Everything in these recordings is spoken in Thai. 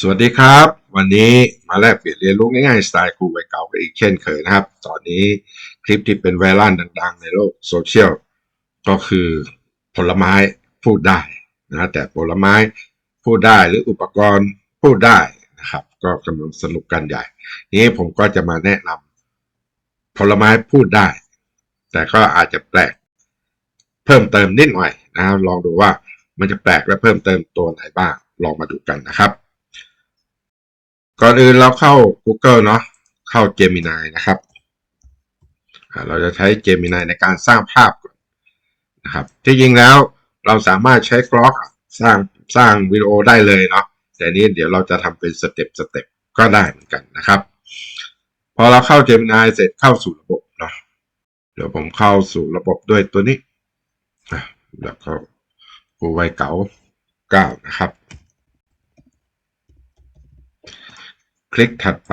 สวัสดีครับ วันนี้มาแลกเปลี่ยนเรียนรู้ง่ายๆ สไตล์ครูวัยเก่ากันอีกเช่นเคยนะครับ ตอนนี้คลิปที่เป็นไวรัลดังๆ ในโลกโซเชียลก็คือผลไม้พูดได้นะแต่ผลไม้พูดได้หรืออุปกรณ์พูดได้นะครับ ก็กำลังสนุกกันใหญ่ นี้ผมก็จะมาแนะนำผลไม้พูดได้ แต่ก็อาจจะแปลกเพิ่มเติมนิดหน่อยนะครับลองดูว่ามันจะแปลกและเพิ่มเติมตัวไหนบ้างลองมาดูกันนะครับ ก่อนอื่นเราเข้า Google เนาะเข้า Gemini นะครับเราจะใช้ Gemini ในการสร้างภาพก่อนนะครับที่จริงแล้วเราสามารถใช้ Grok สร้างสร้างวิดีโอได้เลยเนาะแต่นี้เดี๋ยวเราจะทำเป็นสเต็ปสเต็ปก็ได้เหมือนกันนะครับ พอเราเข้า Gemini เสร็จเข้าสู่ระบบเนาะเดี๋ยวผมเข้าสู่ระบบด้วยตัวนี้แล้วก็กูไวเก๋าเก้านะครับ คลิกถัดไป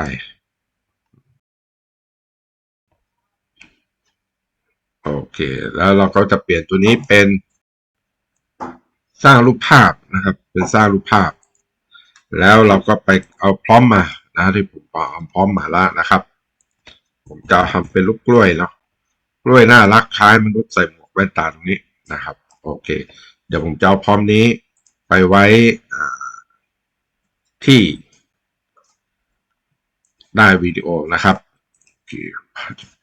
โอเค แล้วเราก็จะเปลี่ยนตัวนี้เป็น สร้างรูปภาพนะครับ เป็นสร้างรูปภาพ แล้วเราก็ไปเอาพร้อมมานะที่ผมเอาพร้อมมาล้วนะครับ ผมจะทำเป็นลูกกล้วยเนาะกล้วยน่ารักคล้ายมนุษย์ใส่หมวกแว่นตาตรงนี้นะครับ โอเค เดี๋ยวผมจะเอาพร้อมนี้ไปไว้ที่ ได้วิดีโอนะครับ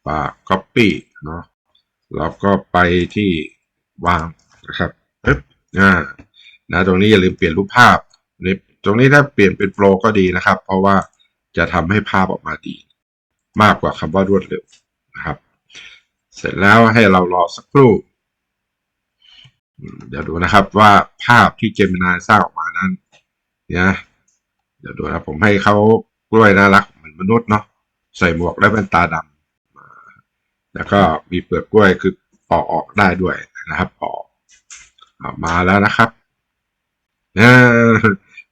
ปาก copy เนาะแล้วก็ไปที่วางนะครับปึ๊บอ่านะตรงนี้อย่าลืมเปลี่ยนรูปภาพนี่ตรงนี้ถ้าเปลี่ยนเป็นโปรก็ดีนะครับ เพราะว่าจะทำให้ภาพออกมาดี มากกว่าคำว่ารวดเร็วนะครับ เสร็จแล้วให้เรารอสักครู่ เดี๋ยวดูนะครับว่าภาพที่เจมินาสร้างออกมานั้นเนี่ยเดี๋ยวดูนะผมให้เขากล้วยน่ารัก อนมนุษย์เนาะใส่หมวกและแว่นตาดำแล้วก็มีเปลือกกล้วยคือปอกออกได้ด้วยนะครับปอกออกมาแล้วนะครับนะ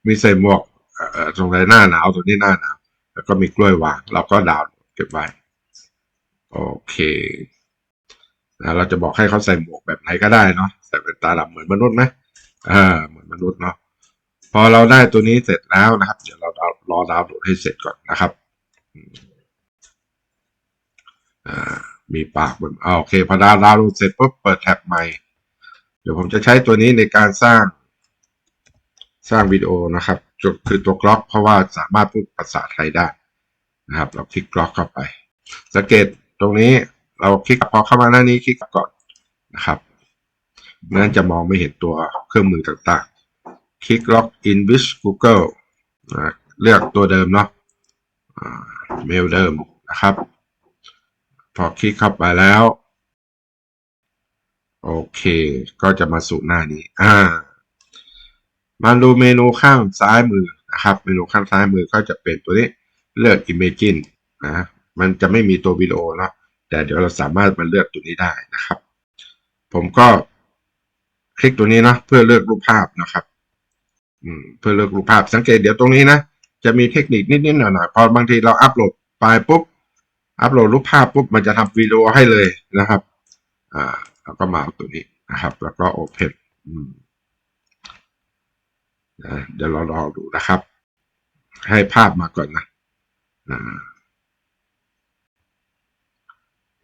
มีใส่หมวกตรงไหนหน้าหนาวตรงนี้หน้าหนาวแล้วก็มีกล้วยวางเราก็ดาวน์เก็บไว้โอเคนะเราจะบอกให้เขาใส่หมวกแบบไหนก็ได้เนาะใส่เป็นตาดำเหมือนมนุษย์ไหมอ่าเหมือนมนุษย์เนาะพอเราได้ตัวนี้เสร็จแล้วนะครับ เดี๋ยวเรารอดาวน์โหลดให้เสร็จก่อนนะครับ มีปากบนโอเคพอดาวน์โหลดเสร็จปุ๊บเปิดแท็บใหม่ เดี๋ยวผมจะใช้ตัวนี้ในการสร้างสร้างวิดีโอนะครับคือตัวกล็อกเพราะว่าสามารถพูดภาษาไทยได้นะครับ เราคลิกกล็อกเข้าไป สังเกตตรงนี้เราคลิกพอเข้ามาหน้านี้คลิกก่อนนะครับนั้นจะมองไม่เห็นตัวเครื่องมือต่างๆ คลิกล็อก in with Google เลือกตัวเดิมเนาะ เมลเดิมนะครับ พอคลิกเข้าไปแล้ว โอเค ก็จะมาสู่หน้านี้ อ่า มาดูเมนูข้างซ้ายมือนะครับ เมนูข้างซ้ายมือก็จะเป็นตัวนี้เลือก Imagine นะ มันจะไม่มีตัววิดีโอเนาะแต่เดี๋ยวเราสามารถมาเลือกตัวนี้ได้นะครับ ผมก็คลิกตัวนี้นะเพื่อเลือกรูปภาพนะครับ อืม เพื่อเลือกรูปภาพสังเกตเดี๋ยวตรงนี้นะ จะมีเทคนิคนิดๆหน่อยๆพอบางทีเราอัปโหลดไฟล์ปุ๊บ อัปโหลดรูปภาพปุ๊บ มันจะทำวิดีโอให้เลยนะครับ อ่าเราก็มาตัวนี้นะครับ แล้วก็โอเพนอืมเดี๋ยวเราลองดูนะครับ ให้ภาพมาก่อนนะ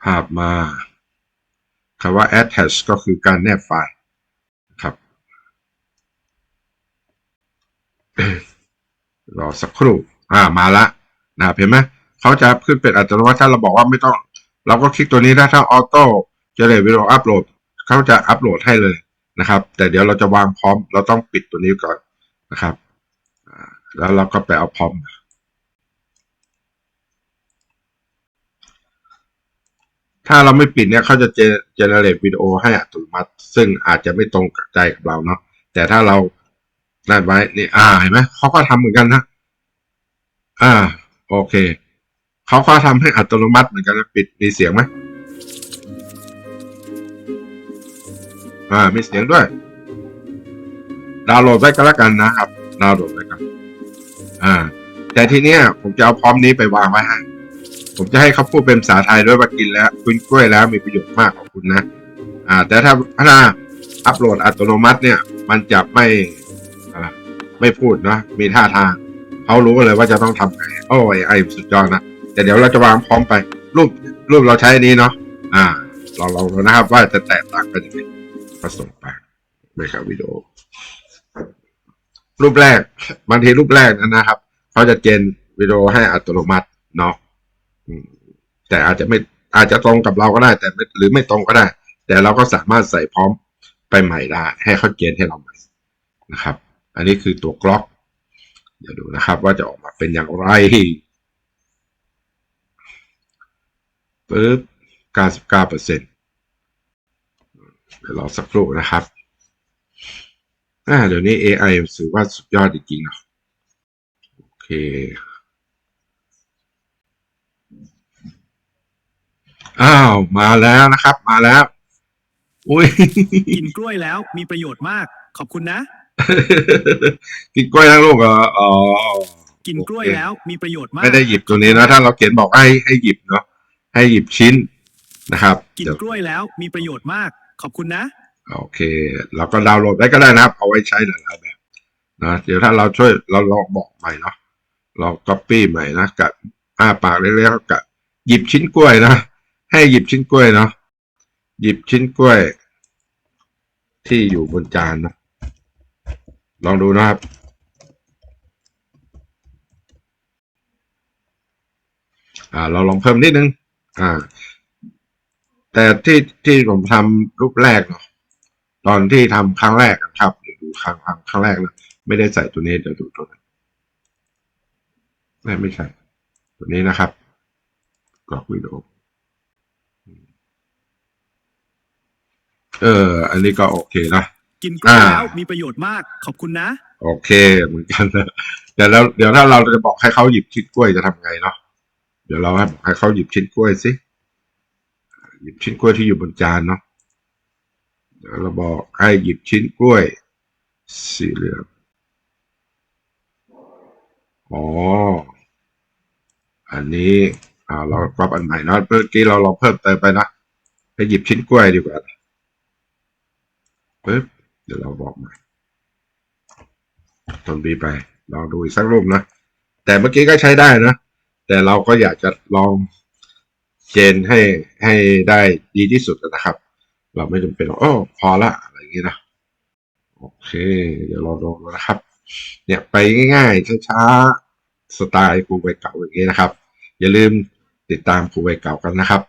ภาพมาคำว่า attach ก็คือการแนบไฟล์ครับ รอสักครู่ อ่ามาละนะครับเห็นไหมเขาจะขึ้นเป็นอัตโนมัติถ้าเราบอกว่าไม่ต้อง เราก็คลิกตัวนี้ได้ถ้าออโต้จเลยวิดีโออัปโหลดเขาจะอัปโหลดให้เลยนะครับ แต่เดี๋ยวเราจะวางพร้อม เราต้องปิดตัวนี้ก่อนนะครับแล้วเราก็ไปเอาพร้อมถ้าเราไม่ปิดเนี่ยเขาจะเจเนเรตวิดีโอให้อัตโนมัติ ซึ่งอาจจะไม่ตรงกับใจกับเราเนาะแต่ถ้าเรา นั่นไว้นี่อ่าเห็นไหมเขาก็ทำเหมือนกันนะอ่า โอเค เขาก็ทำให้อัตโนมัติเหมือนกันนะปิดมีเสียงไหมอ่ามีเสียงด้วย ดาวน์โหลดไว้ก็แล้วกันนะครับ ดาวน์โหลดไว้กันอ่า แต่ทีเนี้ยผมจะเอาพร้อมนี้ไปวางไว้ให้ผมจะให้เขาพูดเป็นภาษาไทยด้วยว่ากินแล้วคุณกล้วยแล้วมีประโยชน์มากของคุณนะ อ่า แต่ถ้าถ้าอัปโหลดอัตโนมัติเนี่ย มันจะไม่ ไม่พูดนะ มีท่าทางเขารู้เลยว่าจะต้องทำไงโอ้ยไอสุดยอดนะแต่เดี๋ยวเราจะวางพร้อมไป รูปรูปเราใช้อันนี้เนาะอ่าลองลองดูนะครับ ว่าจะแตกต่างกันยังไงก็ส่งไปไม่ครับวิดีโอ รูปแรกบางทีรูปแรกนั้นนะครับเขาจะเจนวิดีโอให้อัตโนมัติเนาะแต่อาจจะไม่อาจจะตรงกับเราก็ได้ แต่หรือไม่ตรงก็ได้ แต่เราก็สามารถใส่พร้อมไปใหม่ได้ ให้เขาเจนให้เราใหม่นะครับ อันนี้คือตัวกล็อก เดี๋ยวดูนะครับว่าจะออกมาเป็นอย่างไรปึ๊บ99เปอร์เซ็นต์เดี๋ยวรอสักครู่นะครับอ่าเดี๋ยวนี้ AI ถือว่าสุดยอดจริงๆเนาะโอเคอ้าว มาแล้วนะครับ มาแล้ว อุ้ย กินกล้วยแล้วมีประโยชน์มาก ขอบคุณนะ กินกล้วยทั้งลูกเหรออ๋อกินกล้วยแล้วมีประโยชน์มาก ไม่ได้หยิบตัวนี้นะถ้าเราเขียนบอกให้ให้หยิบเนาะให้หยิบชิ้นนะครับกินเดี๋ยวกล้วยแล้วมีประโยชน์มาก ขอบคุณนะ โอเค เราก็ดาวน์โหลดได้ก็ได้นะครับ เอาไว้ใช้หลายๆแบบนะเดี๋ยวถ้าเราช่วยเราลองบอกใหม่เนาะลองก๊อปปี้ใหม่นะกับอ้าปากเล็กๆกับหยิบชิ้นกล้วยนะให้หยิบชิ้นกล้วยเนาะหยิบชิ้นกล้วย ที่อยู่บนจานนะ ลองดูนะครับ อ่า เราลองเพิ่มนิดนึง อ่า แต่ที่ที่ผมทำรูปแรกเนาะ ตอนที่ทำครั้งแรกนะครับเดี๋ยวดูครั้งครั้งครั้งแรกนะไม่ได้ใส่ตัวนี้ เดี๋ยวดูตัวนั้นไม่ไม่ใช่ตัวนี้นะครับกรอกวิดีโอเออ อันนี้ก็โอเคนะ กินกล้วยอ่าแล้วมีประโยชน์มากขอบคุณนะ โอเคเหมือนกันนะเดี๋ยวแล้วเดี๋ยวถ้าเราจะบอกให้เขาหยิบชิ้นกล้วยจะทำไงเนาะเดี๋ยวเราให้บอกให้เขาหยิบชิ้นกล้วยสิหยิบชิ้นกล้วยที่อยู่บนจานเนาะเดี๋ยวเราบอกให้หยิบชิ้นกล้วย สีเหลืองอ๋ออันนี้อ่าเราปรับอันใหม่เนาะเมื่อกี้เราลองเพิ่มเติมไปนะให้หยิบชิ้นกล้วยดีกว่าปึ๊บ เดี๋ยวเราบอกใหม่ตรงนี้ไปลองดูอีกสักรูปนะ แต่เมื่อกี้ก็ใช้ได้นะ แต่เราก็อยากจะลองเจนให้ให้ได้ดีที่สุดนะครับ เราไม่จำเป็นอกโอ้พอละอะไรอย่างนี้นะ โอเค เดี๋ยวเราลองดูนะครับ เนี่ยไปง่ายๆช้าๆสไตล์ครูใบเก่าอย่างนี้นะครับ อย่าลืมติดตามครูใบเก่ากันนะครับ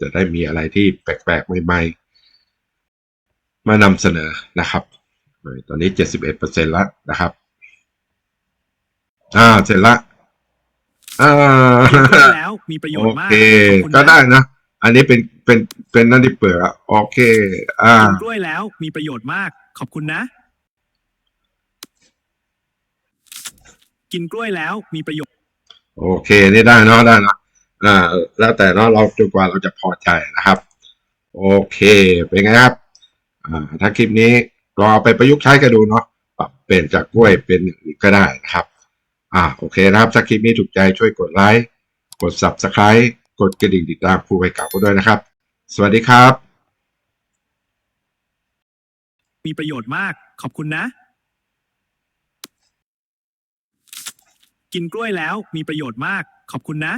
จะได้มีอะไรที่แปลกๆใหม่ๆ มานำเสนอนะครับ ตอนนี้เจ็ดสิบเอ็ดเปอร์เซ็นแล้วนะครับ อ่า เสร็จละอ่ากินกล้วยแล้วมีประโยโอชน์มากเคขอบคุณก็นะได้นะ อันนี้เป็นเป็นเป็นนั่นที่เปลือกอะโอเค อ่ากินกล้วยแล้วมีประโยชน์มาก ขอบคุณนะ กินกล้วยแล้วมีประโยชน์ โอเค นี่ได้เนาะได้เนาะอ่า แล้วแต่เนาะเราจนกว่าเราจะพอใจนะครับ โอเค เป็นไงครับอ่า ถ้าคลิปนี้ลองเอาไปประยุกต์ใช้กันดูเนาะปรับเปลี่ยนจากกล้วยเป็นอื่นก็ได้นะครับ อ่าโอเคนะครับ ถ้าคลิปนี้ถูกใจช่วยกดไลค์กด subscribe กดกระดิ่งติดตามครูไปเก่าก็ด้วยนะครับ สวัสดีครับ มีประโยชน์มากขอบคุณนะ กินกล้วยแล้วมีประโยชน์มากขอบคุณนะ